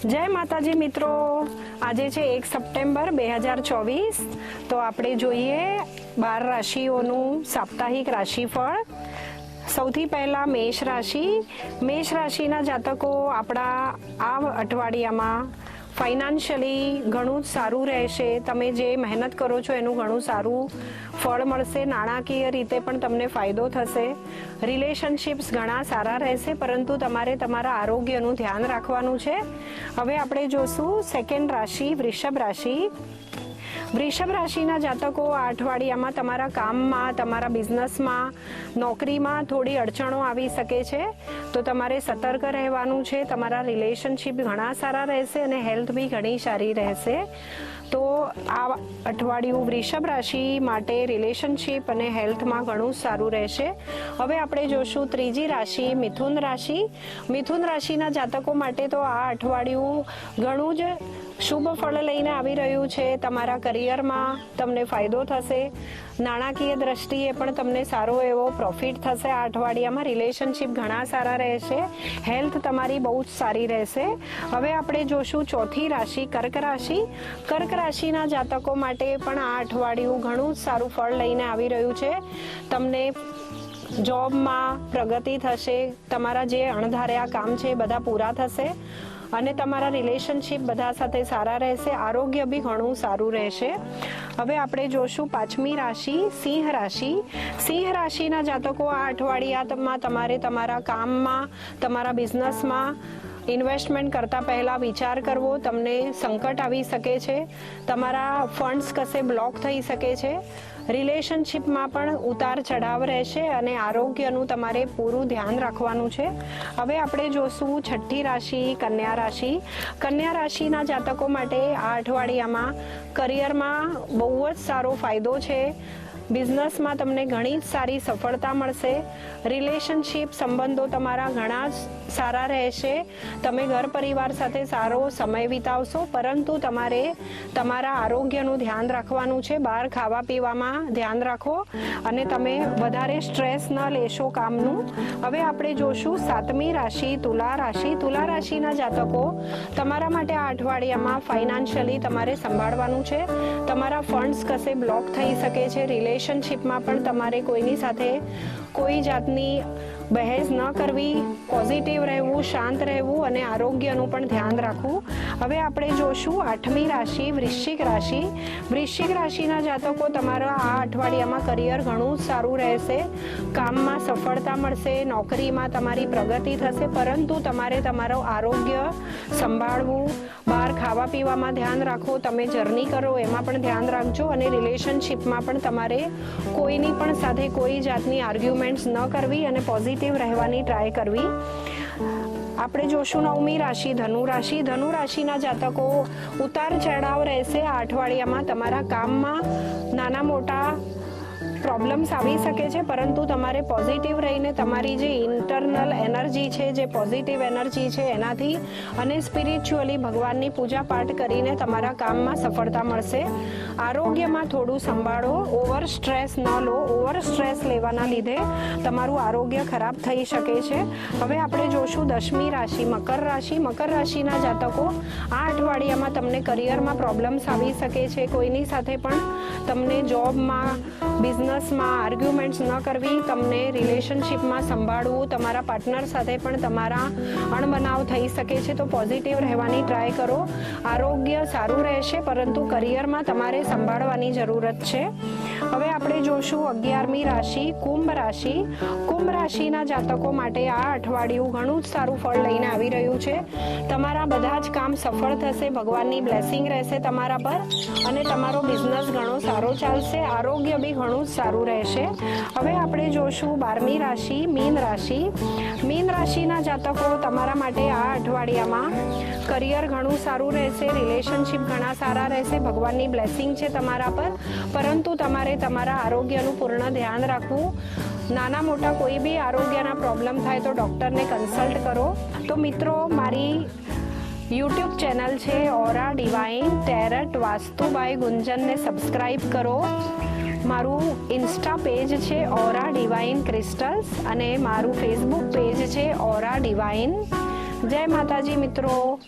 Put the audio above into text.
જય માતાજી મિત્રો. આજે છે એક સપ્ટેમ્બર બે હજાર ચોવીસ. તો આપણે જોઈએ બાર રાશિઓનું સાપ્તાહિક રાશિફળ. સૌથી પહેલા મેષ રાશિ. મેષ રાશિના જાતકો આપણા આ અઠવાડિયામાં ફાઇનાન્શિયલી ઘણું સારું રહેશે. તમે જે મહેનત કરો છો એનું ઘણું સારું ફળ મળશે. નાણાકીય રીતે પણ તમને ફાયદો થશે. રિલેશનશિપ્સ ઘણા સારા રહેશે, પરંતુ તમારે તમારા આરોગ્યનું ધ્યાન રાખવાનું છે. હવે આપણે જોશું સેકન્ડ રાશિ, વૃષભ રાશિ. વૃષભ રાશિના જાતકો, આ અઠવાડિયામાં તમારા કામમાં, તમારા બિઝનેસમાં, નોકરીમાં થોડી અડચણો આવી શકે છે. તો તમારે સતર્ક રહેવાનું છે. તમારા રિલેશનશિપ ઘણા સારા રહેશે અને હેલ્થ બી ઘણી સારી રહેશે. તો આ અઠવાડિયું વૃષભ રાશિ માટે રિલેશનશિપ અને હેલ્થમાં ઘણું સારું રહેશે. હવે આપણે જોશું ત્રીજી રાશિ, મિથુન રાશિ. મિથુન રાશિના જાતકો માટે તો આ અઠવાડિયું ઘણું જ શુભ ફળ લઈને આવી રહ્યું છે. તમારા કરિયરમાં તમને ફાયદો થશે. નાણાકીય દ્રષ્ટિએ પણ તમને સારો એવો પ્રોફિટ થશે. આ અઠવાડિયામાં રિલેશનશિપ ઘણા સારા રહેશે. હેલ્થ તમારી બહુ જ સારી રહેશે. હવે આપણે જોશું ચોથી રાશિ, કર્ક રાશિ. કર્ક રાશિના જાતકો માટે પણ આ અઠવાડિયું ઘણું જ સારું ફળ લઈને આવી રહ્યું છે. તમને જોબમાં પ્રગતિ થશે, તમારા જે અણધાર્યા કામ છે બધા પૂરા થશે અને તમારા રિલેશનશિપ બધા સાથે સારા રહેશે, આરોગ્ય બી ઘણું સારું રહેશે. હવે આપણે જોશું પાંચમી રાશિ, સિંહ રાશિ. સિંહ રાશિના જાતકો આ અઠવાડિયામાં તમારે તમારા કામમાં, તમારા બિઝનેસમાં ઇન્વેસ્ટમેન્ટ કરતા પહેલા વિચાર કરવો, તમને સંકટ આવી શકે છે. તમારા ફંડ્સ કશે બ્લોક થઈ શકે છે. રિલેશનશિપમાં પણ ઉતાર ચઢાવ રહેશે અને આરોગ્યનું તમારે પૂરું ધ્યાન રાખવાનું છે. હવે આપણે જોશું છઠ્ઠી રાશિ, કન્યા રાશિ. કન્યા રાશિના જાતકો માટે આ અઠવાડિયામાં કરિયરમાં બહુ જ સારો ફાયદો છે. બિઝનેસમાં તમને ઘણી જ સારી સફળતા મળશે. રિલેશનશિપ સંબંધો તમારા ઘણા જ સારા રહેશે. તમે ઘર પરિવાર સાથે સારો સમય વિતાવશો, પરંતુ તમારે તમારા આરોગ્યનું ધ્યાન રાખવાનું છે. બહાર ખાવા પીવામાં ધ્યાન રાખો અને તમે વધારે સ્ટ્રેસ ન લેશો કામનું. હવે આપણે જોશું સાતમી રાશિ, તુલા રાશિ. તુલા રાશિના જાતકો તમારા માટે આ અઠવાડિયામાં ફાઇનાન્શિયલી તમારે સંભાળવાનું છે. તમારા ફંડ્સ કશે બ્લોક થઈ શકે છે રિલેશનશિપમાં પણ તમારે કોઈની સાથે કોઈ જાતની બહેસ ન કરવી પોઝિટિવ રહેવું, શાંત રહેવું અને આરોગ્યનું પણ ધ્યાન રાખવું. હવે આપણે જોશું આઠમી રાશિ, વૃશ્ચિક રાશિ. વૃશ્ચિક રાશિના જાતકો તમારા આ અઠવાડિયામાં કરિયર ઘણું સારું રહેશે. કામમાં સફળતા મળશે, નોકરીમાં તમારી પ્રગતિ થશે, પરંતુ તમારે તમારું આરોગ્ય સંભાળવું, બહાર ખાવા પીવામાં ધ્યાન રાખો તમે જર્ની કરો, એમાં પણ ધ્યાન રાખજો અને રિલેશનશિપમાં પણ તમારે કોઈની પણ સાથે કોઈ જાતની આર્ગ્યુમેન્ટ્સ ન કરવી અને પોઝિટિવ રહેવાની ટ્રાય કરવી. આપણે જોશું નવમી રાશિ, ધનુ રાશિ. ધનુ રાશિના જાતકો ઉતાર ચઢાવ રહેશે આ અઠવાડિયામાં તમારા કામમાં. નાના મોટા પ્રોબ્લેમ્સ આવી શકે છે, પરંતુ તમારે પોઝિટિવ રહીને તમારી જે ઇન્ટરનલ એનર્જી છે, જે પોઝિટિવ એનર્જી છે, એનાથી અને સ્પિરિચ્યુઅલી ભગવાનની પૂજા પાઠ કરીને તમારા કામમાં સફળતા મળશે. આરોગ્યમાં થોડું સંભાળો ઓવર સ્ટ્રેસ ન લો ઓવર સ્ટ્રેસ લેવાના લીધે તમારું આરોગ્ય ખરાબ થઈ શકે છે. હવે આપણે જોશું દશમી રાશિ, મકર રાશિ. મકર રાશિના જાતકો આ અઠવાડિયામાં તમને કરિયરમાં પ્રોબ્લેમ્સ આવી શકે છે. કોઈની સાથે પણ તમને જોબમાં બિઝનેસમાં આર્ગ્યુમેન્ટ્સ ન કરવી, તમને રિલેશનશિપમાં સંભાળવું, તમારા પાર્ટનર સાથે પણ તમારા અણબનાવ થઈ શકે છે, તો પોઝિટિવ રહેવાની ટ્રાય કરો. આરોગ્ય સારું રહેશે, પરંતુ કરિયરમાં તમારે સંભાળવાની જરૂરત છે. હવે આપણે જોશું અગિયારમી રાશિ, કુંભ રાશિ. કુંભ રાશિના જાતકો માટે આ અઠવાડિયું ઘણું જ સારું ફળ લઈને આવી રહ્યું છે. તમારા બધા જ કામ સફળ થશે, ભગવાનની બ્લેસિંગ રહેશે તમારા પર, અને તમારો બિઝનેસ ઘણો સારો ચાલશે, આરોગ્ય બી ઘણું જ સારું રહેશે. હવે આપણે જોશું બારમી રાશિ, મીન રાશિ. મીન રાશિના જાતકો તમારા માટે આ અઠવાડિયામાં કરિયર ઘણું સારું રહેશે રિલેશનશિપ ઘણા સારા રહેશે, ભગવાનની બ્લેસિંગ છે તમારા પર. પરંતુ તમારે તમારા આરોગ્યનું પૂર્ણ ધ્યાન રાખવું. નાના મોટા કોઈ બી આરોગ્યના પ્રોબ્લેમ થાય તો ડૉક્ટરને કન્સલ્ટ કરો. તો મિત્રો, મારી યુટ્યુબ ચેનલ છે aura divine tarot Vastu by ગુંજનને subscribe કરો. મારું ઇન્સ્ટા પેજ છે ઓરા ડિવાઇન ક્રિસ્ટલ્સ અને મારું ફેસબુક પેજ છે ઓરા ડિવાઇન જય માતાજી મિત્રો.